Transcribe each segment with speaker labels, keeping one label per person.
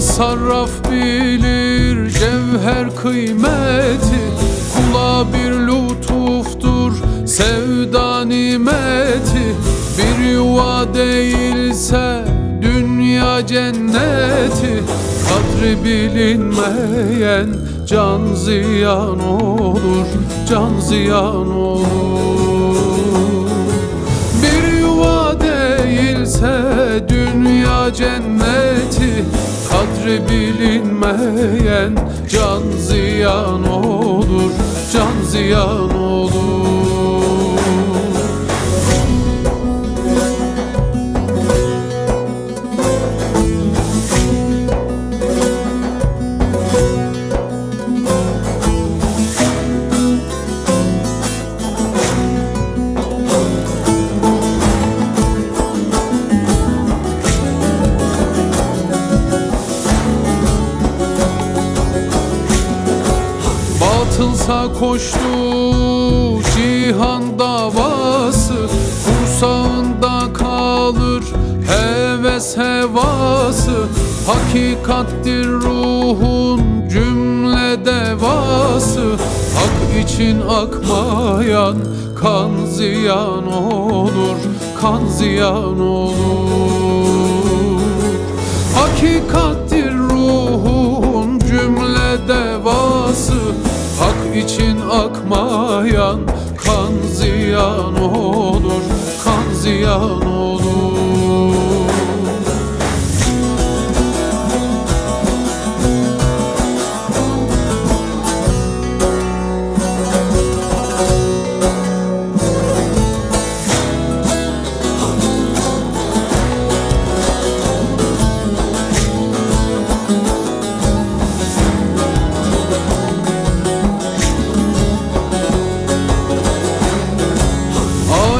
Speaker 1: Sarraf bilir cevher kıymeti. Kula bir lütuftur sevda nimeti. Bir yuva değilse dünya cenneti. Kadri bilinmeyen can ziyan olur Can ziyan olur. Bir yuva değilse dünya cenneti Kadri bilinmeyen can ziyan olur Can ziyan olur Batılsa koştu cihan davası Kursağında kalır heves hevası. Hakikattir ruhun cümle devası. Hak için akmayan kan ziyan olur Kan ziyan olur için akmayan kan ziyan olur Kan ziyan olur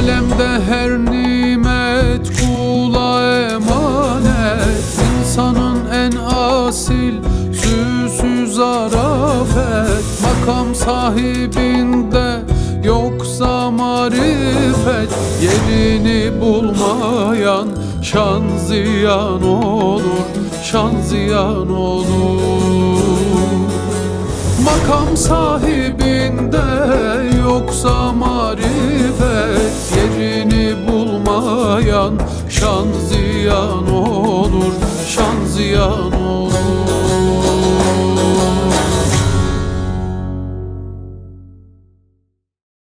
Speaker 1: Alemde her nimet kula emanet. İnsanın en asil süsü zarafet Makam sahibinde yoksa marifet. Yerini bulmayan şan ziyan olur Şan ziyan olur. Makam sahibinde yoksa marifet